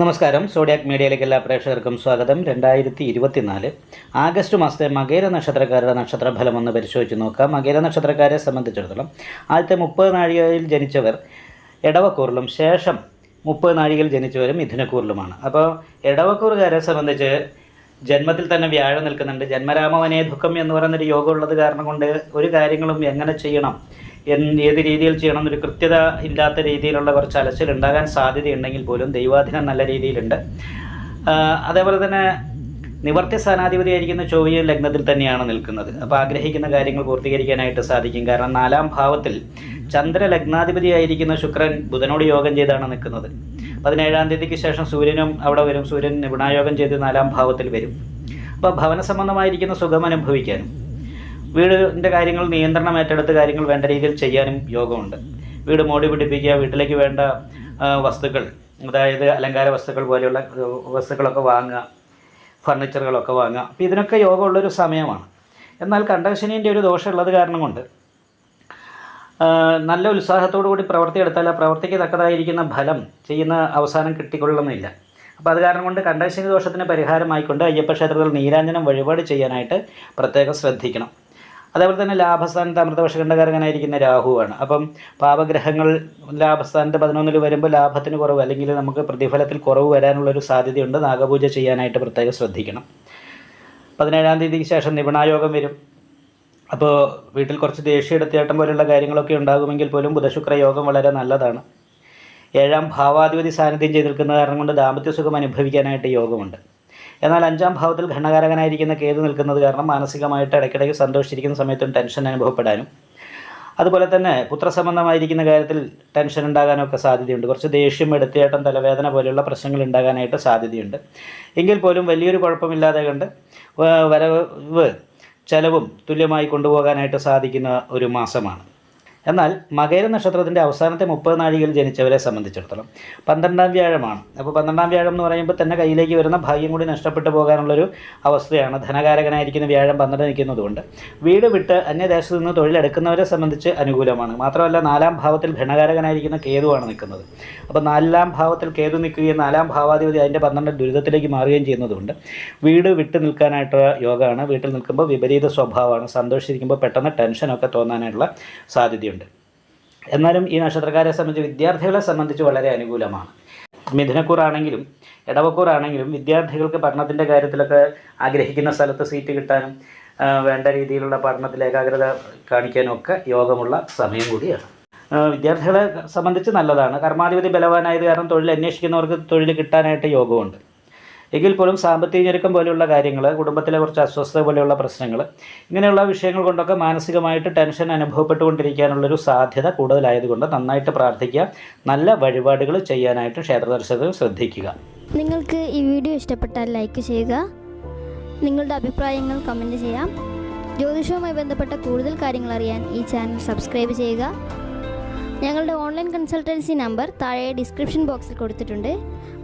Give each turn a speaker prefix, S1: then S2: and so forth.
S1: നമസ്കാരം. സോഡിയാക് മീഡിയയിലേക്ക് എല്ലാ പ്രേക്ഷകർക്കും സ്വാഗതം. രണ്ടായിരത്തി ഇരുപത്തിനാല് ആഗസ്റ്റ് മാസത്തെ മകേര നക്ഷത്രക്കാരുടെ നക്ഷത്രഫലം ഒന്ന് പരിശോധിച്ച് നോക്കാം. മകേര നക്ഷത്രക്കാരെ സംബന്ധിച്ചിടത്തോളം ആദ്യത്തെ മുപ്പത് നാഴികയിൽ ജനിച്ചവർ ഇടവക്കൂറിലും ശേഷം മുപ്പത് നാഴികയിൽ ജനിച്ചവരും മിഥുനക്കൂറിലുമാണ്. അപ്പോൾ ഇടവക്കൂറുകാരെ സംബന്ധിച്ച് ജന്മത്തിൽ തന്നെ വ്യാഴം നിൽക്കുന്നുണ്ട്. ജന്മരാമവനെ ദുഃഖം എന്ന് പറയുന്നൊരു യോഗമുള്ളത് കാരണം കൊണ്ട് ഒരു കാര്യങ്ങളും എങ്ങനെ ചെയ്യണം? ഏത് രീതിയിൽ ചെയ്യണം എന്നൊരു കൃത്യത ഇല്ലാത്ത രീതിയിലുള്ള കുറച്ച് അലച്ചിൽ ഉണ്ടാകാൻ സാധ്യതയുണ്ടെങ്കിൽ പോലും ദൈവാധീനം നല്ല രീതിയിലുണ്ട്. അതേപോലെ തന്നെ നിവർത്തി സ്ഥാനാധിപതിയായിരിക്കുന്ന ചൊവ്വയും ലഗ്നത്തിൽ തന്നെയാണ് നിൽക്കുന്നത്. അപ്പോൾ ആഗ്രഹിക്കുന്ന കാര്യങ്ങൾ പൂർത്തീകരിക്കാനായിട്ട് സാധിക്കും. കാരണം നാലാം ഭാവത്തിൽ ചന്ദ്ര ലഗ്നാധിപതിയായിരിക്കുന്ന ശുക്രൻ ബുധനോട് യോഗം ചെയ്താണ് നിൽക്കുന്നത്. പതിനേഴാം തീയതിക്ക് ശേഷം സൂര്യനും അവിടെ വരും. സൂര്യൻ നിപുണായോഗം ചെയ്ത് നാലാം ഭാവത്തിൽ വരും. അപ്പോൾ ഭവന സംബന്ധമായിരിക്കുന്ന സുഖം അനുഭവിക്കാനും. വീടിന്റെ കാര്യങ്ങൾ നിയന്ത്രണം ഏറ്റെടുത്ത് കാര്യങ്ങൾ വേണ്ട രീതിയിൽ ചെയ്യാനും യോഗമുണ്ട്. വീട് മോടി പിടിപ്പിക്കുക വീട്ടിലേക്ക് വേണ്ട വസ്തുക്കൾ അതായത് അലങ്കാര വസ്തുക്കൾ പോലെയുള്ള വസ്തുക്കളൊക്കെ വാങ്ങുക ഫർണിച്ചറുകളൊക്കെ വാങ്ങുക. അപ്പോൾ ഇതിനൊക്കെ യോഗമുള്ളൊരു സമയമാണ്. എന്നാൽ കണ്ടകശനീന്റെ ഒരു ദോഷമുള്ളത് കാരണം കൊണ്ട് നല്ല ഉത്സാഹത്തോടു കൂടി പ്രവർത്തിയെടുത്താൽ ആ പ്രവർത്തിക്ക് തക്കതായിരിക്കുന്ന ഫലം ചെയ്യുന്ന അവസാനം കിട്ടിക്കൊള്ളുന്നില്ല അപ്പോൾ അത് കാരണം കൊണ്ട് കണ്ടകശനി ദോഷത്തിന് പരിഹാരമായിക്കൊണ്ട് അയ്യപ്പ ക്ഷേത്രത്തിൽ നീരാഞ്ജനം വഴിപാട് ചെയ്യാനായിട്ട് പ്രത്യേകം ശ്രദ്ധിക്കണം. അതേപോലെ തന്നെ ലാഭസ്ഥാനത്ത് അമൃതവർഷകണ്ഠകാരകനായിരിക്കുന്ന രാഹുവാണ്. അപ്പം പാപഗ്രഹങ്ങൾ ലാഭസ്ഥാനത്ത് പതിനൊന്നിൽ വരുമ്പോൾ ലാഭത്തിന് കുറവ് അല്ലെങ്കിൽ നമുക്ക് പ്രതിഫലത്തിൽ കുറവ് വരാനുള്ളൊരു സാധ്യതയുണ്ട്. നാഗപൂജ ചെയ്യാനായിട്ട് പ്രത്യേകം ശ്രദ്ധിക്കണം. പതിനേഴാം തീയതിക്ക് ശേഷം നിപുണായോഗം വരും. അപ്പോൾ വീട്ടിൽ കുറച്ച് ദേഷ്യമെടുത്തേട്ടം പോലുള്ള കാര്യങ്ങളൊക്കെ ഉണ്ടാകുമെങ്കിൽ പോലും ബുധശുക്ര യോഗം വളരെ നല്ലതാണ്. ഏഴാം ഭാവാധിപതി സാന്നിധ്യം ചെയ്ത് നിൽക്കുന്ന കാരണം കൊണ്ട് ദാമ്പത്യ സുഖം അനുഭവിക്കാനായിട്ട് യോഗമുണ്ട്. എന്നാൽ അഞ്ചാം ഭാവത്തിൽ ഘണകാരകനായിരിക്കുന്ന കേതു നിൽക്കുന്നത് കാരണം മാനസികമായിട്ട് ഇടയ്ക്കിടയ്ക്ക് സന്തോഷിച്ചിരിക്കുന്ന സമയത്തും ടെൻഷൻ അനുഭവപ്പെടാനും. അതുപോലെ തന്നെ പുത്രസംബന്ധമായിരിക്കുന്ന കാര്യത്തിൽ ടെൻഷൻ ഉണ്ടാകാനൊക്കെ സാധ്യതയുണ്ട്. കുറച്ച് ദേഷ്യം എടുത്തേട്ടം തലവേദന പോലെയുള്ള പ്രശ്നങ്ങൾ ഉണ്ടാകാനായിട്ട് സാധ്യതയുണ്ട്. എങ്കിൽ പോലും വലിയൊരു കുഴപ്പമില്ലാതെ കണ്ട് വരവ് ചെലവും തുല്യമായി കൊണ്ടുപോകാനായിട്ട് സാധിക്കുന്ന ഒരു മാസമാണ്. എന്നാൽ മകര നക്ഷത്രത്തിന്റെ അവസാനത്തെ മുപ്പത് നാഴികയിൽ ജനിച്ചവരെ സംബന്ധിച്ചിടത്തോളം പന്ത്രണ്ടാം വ്യാഴമാണ്. അപ്പോൾ പന്ത്രണ്ടാം വ്യാഴം എന്ന് പറയുമ്പോൾ തന്നെ കയ്യിലേക്ക് വരുന്ന ഭാഗ്യം കൂടി നഷ്ടപ്പെട്ടു പോകാനുള്ളൊരു അവസ്ഥയാണ്. ധനകാരകനായിരിക്കുന്ന വ്യാഴം പന്ത്രണ്ട് നിൽക്കുന്നതുകൊണ്ട് വീട് വിട്ട് അന്യദേശത്ത് നിന്ന് തൊഴിലെടുക്കുന്നവരെ സംബന്ധിച്ച് അനുകൂലമാണ്. മാത്രമല്ല നാലാം ഭാവത്തിൽ ഘനകാരകനായിരിക്കുന്ന കേതുവാണ് നിൽക്കുന്നത്. അപ്പോൾ നാലാം ഭാവത്തിൽ കേതു നിൽക്കുകയും നാലാം ഭാവാധിപതി അതിന്റെ പന്ത്രണ്ട് ദുരിതത്തിലേക്ക് മാറുകയും ചെയ്യുന്നതുകൊണ്ട് വീട് വിട്ട് നിൽക്കാനായിട്ടുള്ള യോഗമാണ്. വീട്ടിൽ നിൽക്കുമ്പോൾ വിപരീത സ്വഭാവമാണ്. സന്തോഷിച്ചിരിക്കുമ്പോൾ പെട്ടെന്ന് ടെൻഷനൊക്കെ തോന്നാനായിട്ടുള്ള സാധ്യതയുണ്ട്. എന്നാലും ഈ നക്ഷത്രക്കാരെ സംബന്ധിച്ച് വിദ്യാർത്ഥികളെ സംബന്ധിച്ച് വളരെ അനുകൂലമാണ്. മിഥുനക്കൂറാണെങ്കിലും ഇടവക്കൂറാണെങ്കിലും വിദ്യാർത്ഥികൾക്ക് പഠനത്തിന്റെ കാര്യത്തിലൊക്കെ ആഗ്രഹിക്കുന്ന സ്ഥലത്ത് സീറ്റ് കിട്ടാനും വേണ്ട രീതിയിലുള്ള പഠനത്തിൽ ഏകാഗ്രത കാണിക്കാനും ഒക്കെ യോഗമുള്ള സമയം കൂടിയാണ്. വിദ്യാർത്ഥികളെ സംബന്ധിച്ച് നല്ലതാണ്. കർമാധിപതി ബലവാനായത് കാരണം തൊഴിൽ അന്വേഷിക്കുന്നവർക്ക് തൊഴിൽ കിട്ടാനായിട്ട് യോഗമുണ്ട്. എങ്കിൽ പോലും സാമ്പത്തിക ഞെരുക്കം പോലെയുള്ള കാര്യങ്ങൾ കുടുംബത്തിലെ കുറച്ച് അസ്വസ്ഥത പോലെയുള്ള പ്രശ്നങ്ങൾ ഇങ്ങനെയുള്ള വിഷയങ്ങൾ കൊണ്ടൊക്കെ മാനസികമായിട്ട് ടെൻഷൻ അനുഭവപ്പെട്ടുകൊണ്ടിരിക്കാനുള്ളൊരു സാധ്യത കൂടുതലായതുകൊണ്ട് നന്നായിട്ട് പ്രാർത്ഥിക്കുക. നല്ല വഴിപാടുകൾ ചെയ്യാനായിട്ട് ക്ഷേത്ര ദർശകർ ശ്രദ്ധിക്കുക.
S2: നിങ്ങൾക്ക് ഈ വീഡിയോ ഇഷ്ടപ്പെട്ടാൽ ലൈക്ക് ചെയ്യുക. നിങ്ങളുടെ അഭിപ്രായങ്ങൾ കമന്റ് ചെയ്യാം. ജ്യോതിഷവുമായി ബന്ധപ്പെട്ട കൂടുതൽ കാര്യങ്ങൾ അറിയാൻ ഈ ചാനൽ സബ്സ്ക്രൈബ് ചെയ്യുക. ഞങ്ങളുടെ ഓൺലൈൻ കൺസൾട്ടൻസി നമ്പർ താഴെ ഡിസ്ക്രിപ്ഷൻ ബോക്സിൽ കൊടുത്തിട്ടുണ്ട്.